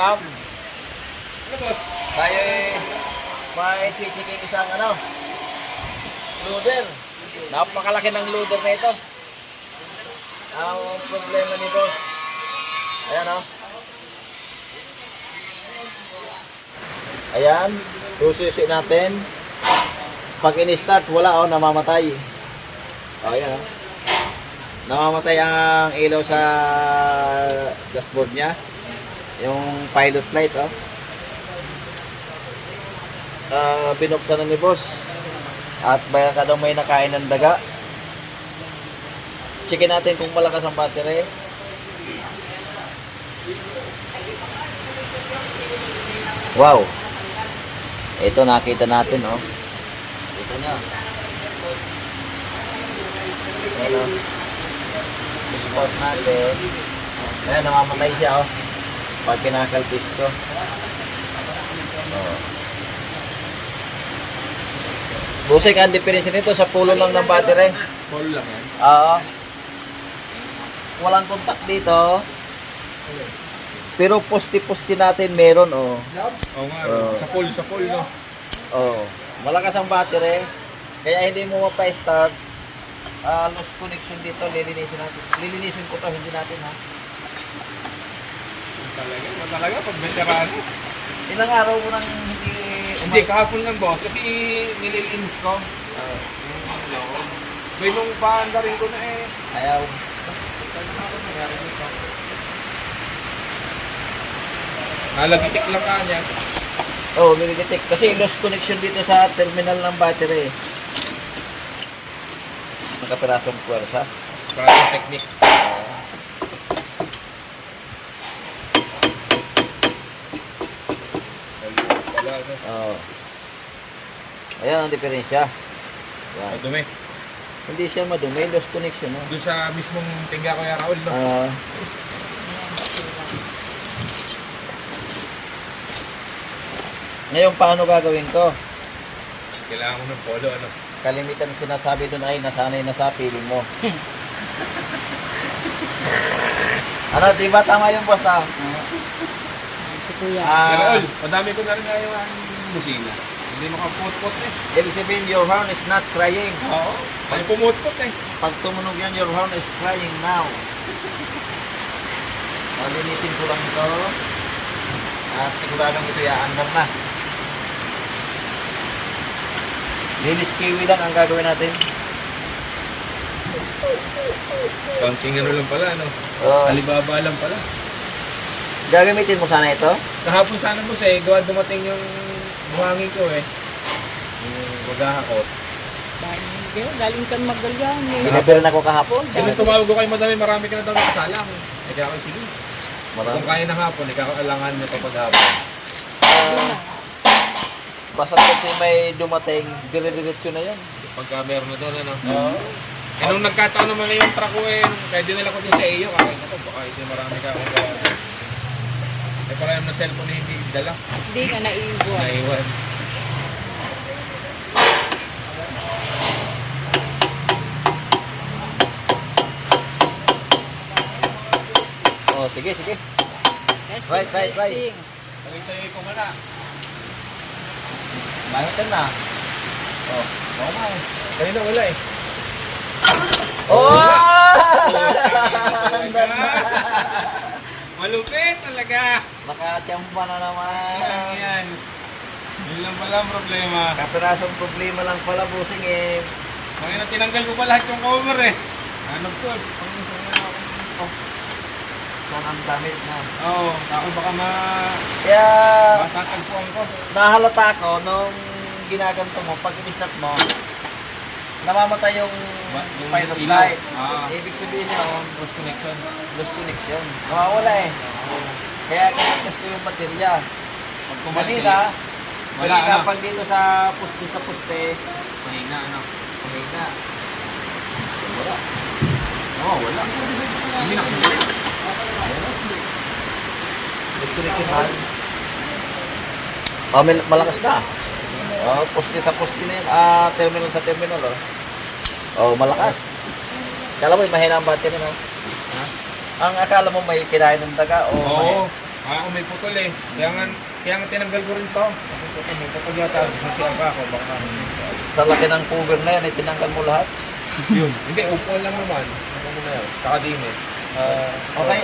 panahon. Ano boss? Tayo eh, may chichiking isang ano, loader. Napakalaki ng loader na ito. Ang problema ni boss. Ayan oh. Ayan, sususi natin. Pag in-start, wala oh, namamatay. Oh, ayan oh. Namamatay ang ilaw sa dashboard niya. Yung pilot light oh. Ah, binuksan na ni boss. At baka daw may nakain ng daga. Checkin natin kung malakas ang battery. Wow. Ito nakita natin oh. Kita nyo. Ayan oh. Spot natin. Ayan, namamatay siya oh. Pag kinakalpis ko. Oh. Busik ang diferensya nito sa pulo lang ng battery. Call lang yan. Oo. Walang contact dito. Pero posti-posti natin meron oh. Oo nga, Oo. sa pool, sa pool, no? Oh. Malakas ang battery. Kaya hindi mo mapa-start. Ah, lost connection dito, lilinisin natin. Lilinisin ko to, hindi natin ha. Talaga, talaga, pag veterano. Ilang araw ko nang hindi Hindi, kahapon lang boss, kasi nililinis ko. Ah, Yung ano, may nung paanda rin ko na eh. ayaw. Nalagitik lang ka niya. Oh, nilidetect. Kasi lost connection dito sa terminal ng battery. Magkapirasong puwersa. Para sa technique. Wala, ano. Oh. Ayan ang diferensya. Yan. Madumi. Hindi siya madumi, lost connection. Oh. Doon sa mismong tingga ko Raul, no? Ah. ngayon, paano gagawin ko? Kailangan ko ng polo, ano? Kalimitan sinasabi doon ay nasanay na sa piling mo. ano, di ba tama yung boss ah? Si Kuya. Ah, Raul, madami ko na rin ngayon ang musina. Hindi makapot-pot eh. ibig sabihin, your horn is not crying. Oo. May pumot-pot eh. Pag tumunog yan, your horn is crying now. Malinisin ko lang ito. At siguradong ito yaandar na. Linis kiwi lang ang gagawin natin. Counting ano lang pala, no? Oh, Alibaba lang pala. gagamitin mo sana ito. Kahapon sana mo eh, gawa dumating yung buhangin ko eh. Yung maghahakot. Hindi, galing kang magalyang. Eh. Binabiran ako kahapon. Eh, nung tumawag ko kay madami, marami ka na daw nakasalang. Eh, kaya ako, sige. Marami. Kung kaya ng hapon, ikakaalangan niya pa paghapon. Ah, basta kasi may dumating, dire-diretso na yan. Pagka meron na doon, ano? Oo. Eh, nung nagkataon naman na yung truck ko eh, kaya dinala ko din sa iyo, kaya ko, baka hindi marami ka akong gawa. Eh, para yung na cellphone na hindi dala. Hindi ka naiiwan. Naiwan. Oh, sige, sige. Testing, Right, right, right. testing. Pagkitayo ko muna. Mahitan na. Oh, Oo nga eh. Kanina wala eh. Oh! Malupit talaga. Nakachamba na naman. Yan, yan. Yun lang pala ang problema. Kapirasong problema lang pala, busing eh. Ngayon tinanggal ko pa lahat yung cover eh. Ano ko? Na ako. Oh. Saan ang damit na. Oo, ako baka ma... Kaya, matatagpuan ko. nahalata ako nung ginaganto mo, pag in-start mo, namamatay yung Ba- yung pilot ilaw. light. Ah. Ibig sabihin yun, Cross connection. lost connection. Nawawala eh. Kaya kinagkas ko yung baterya. Pag kumalis, Kanina, wala kanina ano. pag dito sa poste sa poste, Mahina ano. mahina. Wala. Oo, wala. Hindi na connection na. Oh, may, malakas na. Oh, poste sa poste na yun. Ah, terminal sa terminal, oh. Oh, malakas. Kala mo, mahina ang battery, no? Ha? Ang akala mo may kinain ng daga o Oo. Ah, may putol eh. Kaya nga, kaya nga tinanggal ko rin to. May putol, may putol yata. Sasiyan pa ako. Baka sa laki ng cover na yan, itinanggal mo lahat? Yun. Hindi, upo lang naman. Ano mo na yun? Saka din eh. Ah, okay.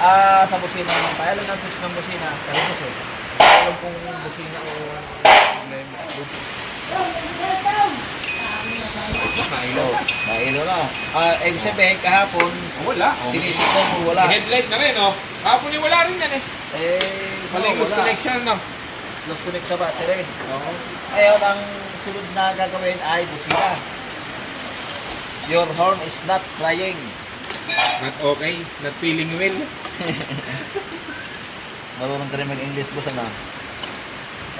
Ah, sa busina naman tayo. Alam natin ng busina. Kaya ko so. Alam kong busina o ano problema. Nailo. Nailo na. Ah, ibig sabihin, kahapon, Wala. sinisip mo wala. Headlight na rin, oh. Kapon yung wala rin yan eh. Eh, Mali no, loose wala. connection, no? Lost connect sa battery. Oo. Ngayon, ang sunod na gagawin ay busina. Your horn is not flying. Not okay. Not feeling well. Marunong ka rin mag-English boss, ano?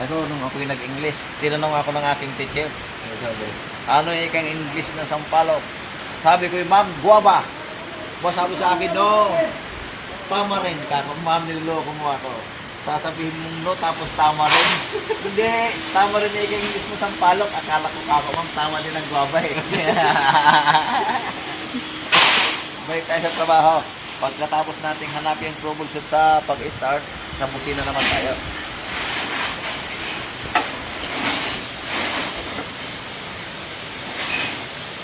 Ako, nung ako'y nag-English, tinanong ako ng aking teacher, Ano sabi? ano yung ikang English na sampalok? Sabi ko, ma'am, guwaba. Boss, sabi sa akin, no. Tama rin ka. Kung ma'am, niloloko mo ako. Sasabihin mo no, tapos tama rin. Hindi, tama rin yung ikang English na sampalok. Akala ko kako, ma'am, tama din ang guwaba eh. Balik tayo sa trabaho. Pagkatapos nating hanapin yung troubleshoot sa pag-start, sa busina naman tayo.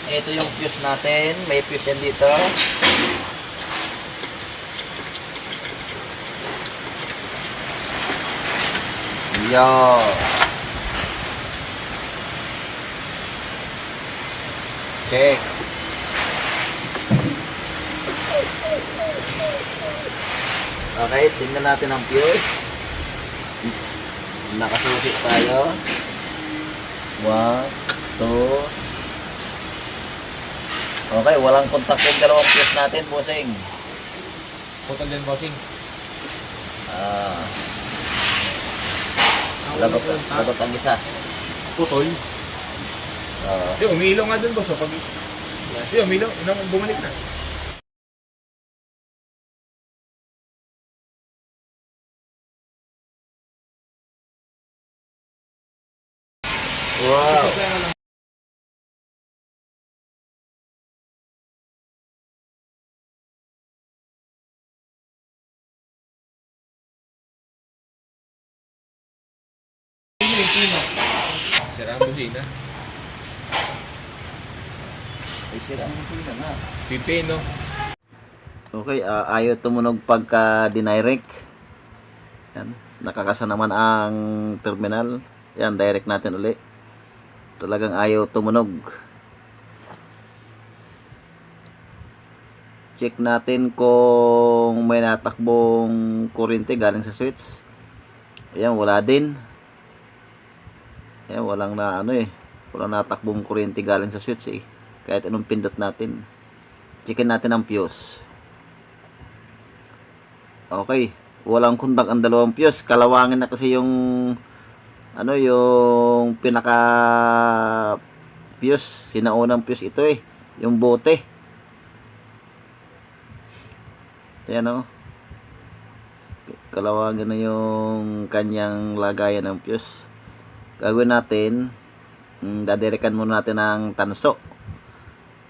Ito yung fuse natin. May fuse yan dito. Yo. Okay. Okay, tingnan natin ang fuse. Nakasusi tayo. One, two, Okay, walang kontak yung dalawang fuse natin, bossing. Putol yan, bossing. Ah. Lagot, lagot ang isa. Putol? Oo. Di, umilo nga dun, boss. oh, Pag... Di, umilo. Nang bumalik na. Ang busina. Ay, sira ang busina na. Pipino. Okay, ah, ayaw tumunog pagka dinirect. Yan. Nakakasa naman ang terminal. Yan, direct natin uli. Talagang ayaw tumunog. Check natin kung may natakbong kuryente galing sa switch. Ayan, wala din. Ayan, walang na ano eh. Walang natakbong kuryente galing sa switch eh. Kahit anong pindot natin. Checkin natin ang fuse. Okay. Walang kundak ang dalawang fuse. Kalawangin na kasi yung ano yung pinaka fuse. Sinaunang fuse ito eh. Yung bote. Ayan o. Kalawangin na yung kanyang lagayan ng fuse. Gagawin natin, mm, dadirikan muna natin ng tanso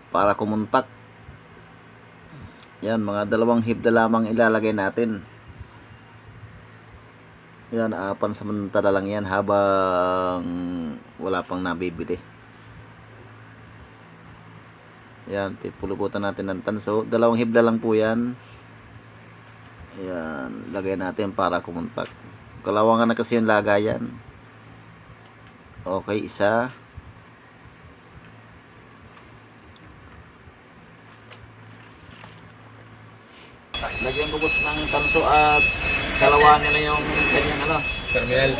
para kumuntak. Yan, mga dalawang hibda lamang ilalagay natin. Yan, uh, pansamantala lang yan habang wala pang nabibili. Yan, pipulubutan natin ng tanso. Dalawang hibla lang po yan. Yan, lagay natin para kumuntak. Kalawangan na kasi yung lagayan. Okay, isa. Lagyan ko boss ng tanso at kalawangin na yung kanyang ano. Terminal.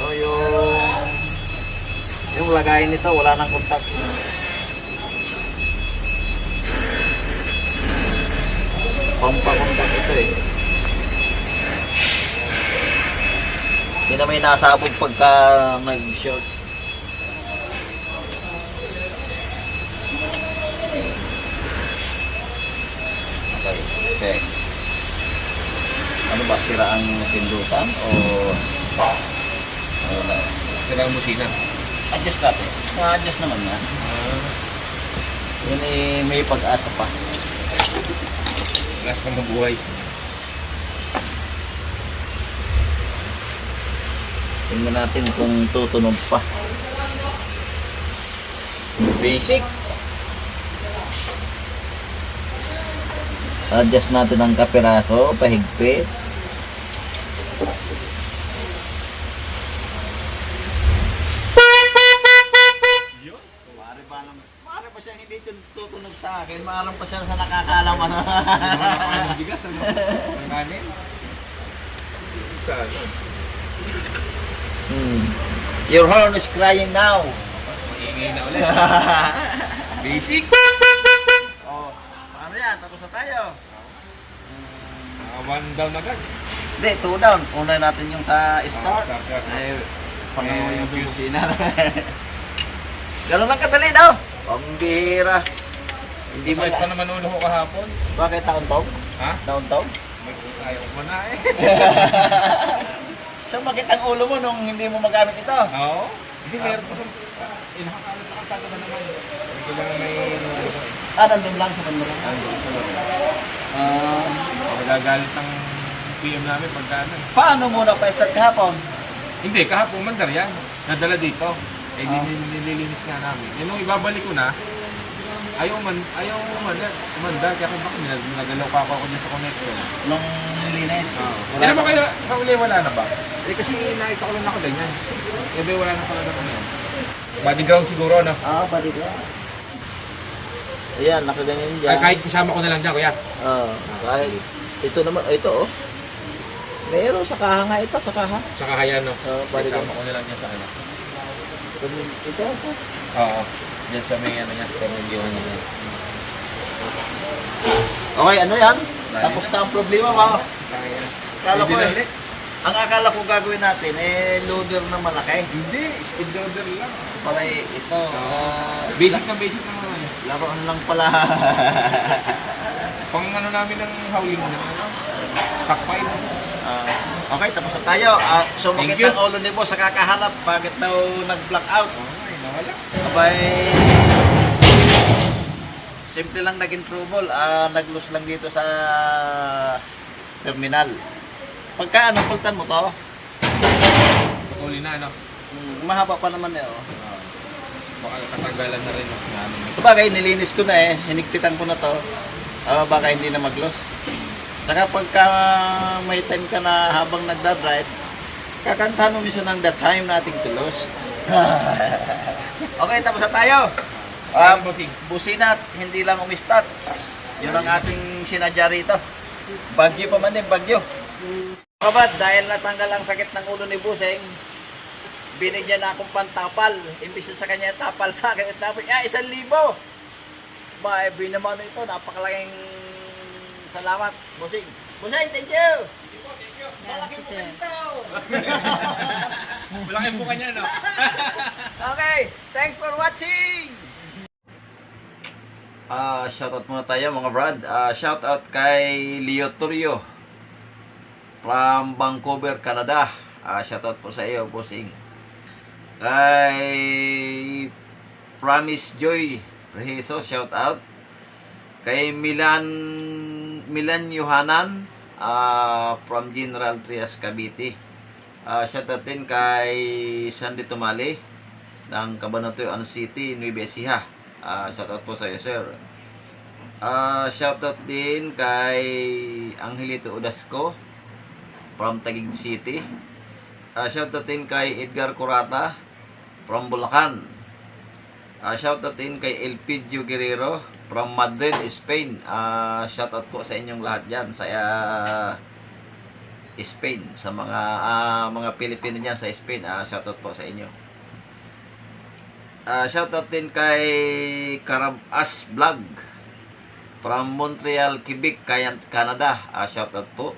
So yung yung lagayin nito wala nang kontak. Pampakontak ito eh. Hindi na may nasabog pagka nag-short. Okay, check. Ano ba, sira ang pindutan o ano na? Sira ang busina. Adjust natin. Ma-adjust naman yan. Yun eh, may pag-asa pa. Last pang mabuhay. Tingnan natin kung tutunog pa. Basic. Adjust natin ang kapiraso, pahigpit. Hindi tutunog sa akin. Mare pa siya sa nakakalam ano. Ang bigas, ano? Ang kanin. Sa ano? Your horn is crying now. Maingay na ulit. Basic. Oh, ano yan? Tapos na tayo. Ah, one down agad. Hindi, two down. Una natin yung sa start. Ah, start, start. Ay, pangawa Eh, yung busina. Ganun lang kadali daw. Pambira. Hindi mo pa naman ulo ko kahapon. Bakit taon-taon? Ha? Taon-taon? Ayaw ko na eh. So, bakit ang ulo mo nung hindi mo magamit ito? Oo. Hindi, meron. Eh, nakakalat sa kalsada ba naman? Kailangan may... eh. Ah, nandun lang sa banda lang. Andun sa loob. Ah, Magagalit ang PM namin pagka ano. eh. paano muna pa-start kahapon? Hindi, kahapon mandar yan. Nadala dito. Eh, Ah. nililinis nga namin. Yung nung ibabalik ko na, ayaw man, ayaw umanda, umanda. Kaya kung bakit nag- nagalaw pa ako ako dyan sa connector. Nung nilinis? Oo. Hindi naman kayo, kauli wala na ba? Eh kasi nakita ko lang ako ganyan. Eh, ba, wala na pala na ano yan. Body ground siguro, no? Ah, balik ka. Ayan, nakaganyan dyan. Ay, kahit isama ko na lang dyan, kuya. Oo, kahit ito naman, oh, ito oh. Meron sa kaha nga ito, sa kaha. Sa kahayan, no? Oo, body isama ground. ko na lang dyan sa ano. Ito, ito, ito. Oo. Dyan sa may ano niya, pamilyon niya. Okay, ano yan? Tapos na ang problema. Kaya. Kala ko eh. Ang akala ko gagawin natin, eh, loader na malaki. Hindi, speed loader lang. Para ito, ah, Basic na basic na mga ano. laruan lang pala. Pang ano namin ng howling na ano. Takpay na. Ah, okay, tapos na tayo. Ah, Thank you. ang ulo ni boss sa kakahanap. Bakit daw nag-black out? Ay, nawala. Abay, simple lang naging trouble. Ah, nag-lose lang dito sa terminal. Pagka ano, pultan mo to, Patuloy na, ano. mm, mahaba pa naman eh. Oh. Uh, baka katanggalan na rin. Ano, Sabagay, nilinis ko na eh. Hinigpitan ko na to. Ah, baka hindi na mag-loss. Saka pagka may time ka na habang nagda-drive, kakantahan mo minsan ng the time nating to lose. okay, tapos na tayo. Ano, bossing? busina at hindi lang umistart. Yun ang ating sinadya rito. Bagyo pa man din, bagyo. Kabad, dahil natanggal ang sakit ng ulo ni Buseng, binigyan na akong pantapal. Imbis na sa kanya tapal sa akin, tapos, ah, isang libo. Ba, eh, binaman ito, napakalaking salamat, Buseng. Buseng, thank you! Malaking Sir. ito! Wala kayong buka niya, no? Okay, thanks for watching! Ah, shoutout muna tayo mga brad. Ah, shoutout kay Leo Turio from Vancouver, Canada. Ah, shoutout po sa iyo, bossing. Kay Promise Joy Rehiso, shoutout. Kay Milan Milan Yohanan ah, from General Trias, Cavite. Ah, shoutout din kay Sandy Tumali ng Cabanatuan City, Nueva Ecija. Ah, shoutout po sa iyo, sir. Ah, shoutout din kay Angelito Udasco from Taguig City. Ah, shoutout din kay Edgar Curata from Bulacan. Ah, shoutout din kay Elpidio Guerrero from Madrid, Spain. Ah, shoutout po sa inyong lahat diyan sa ah, Spain sa mga ah, mga Pilipino diyan sa Spain. Ah, shoutout po sa inyo. Ah, shoutout din kay Karabas Vlog from Montreal, Quebec, Canada. Ah, shoutout po.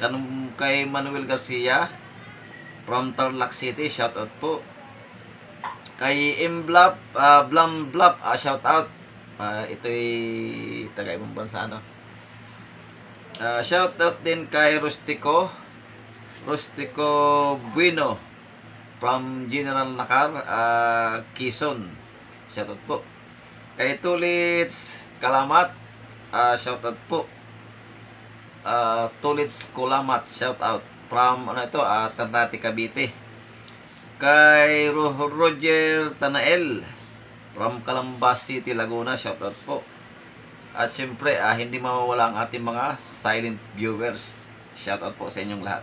Kanum kay Manuel Garcia from Tarlac City, shoutout po. Kay Imblap, ah, Blam Blap, ah, shoutout. Ah, ito'y taga ibang bansa, ano. Ah, shoutout din kay Rustico, Rustico Bueno from General Nakar, ah, Quezon. Shoutout po. Kay Tulits Kalamat, ah, shoutout po. uh, Tulits Kulamat, shout out. From, ano ito, uh, Ternate, Cavite. Kay Ro- Roger Tanael, from Calambas City, Laguna, shout out po. At syempre, ah, hindi mawawala ang ating mga silent viewers. Shout out po sa inyong lahat.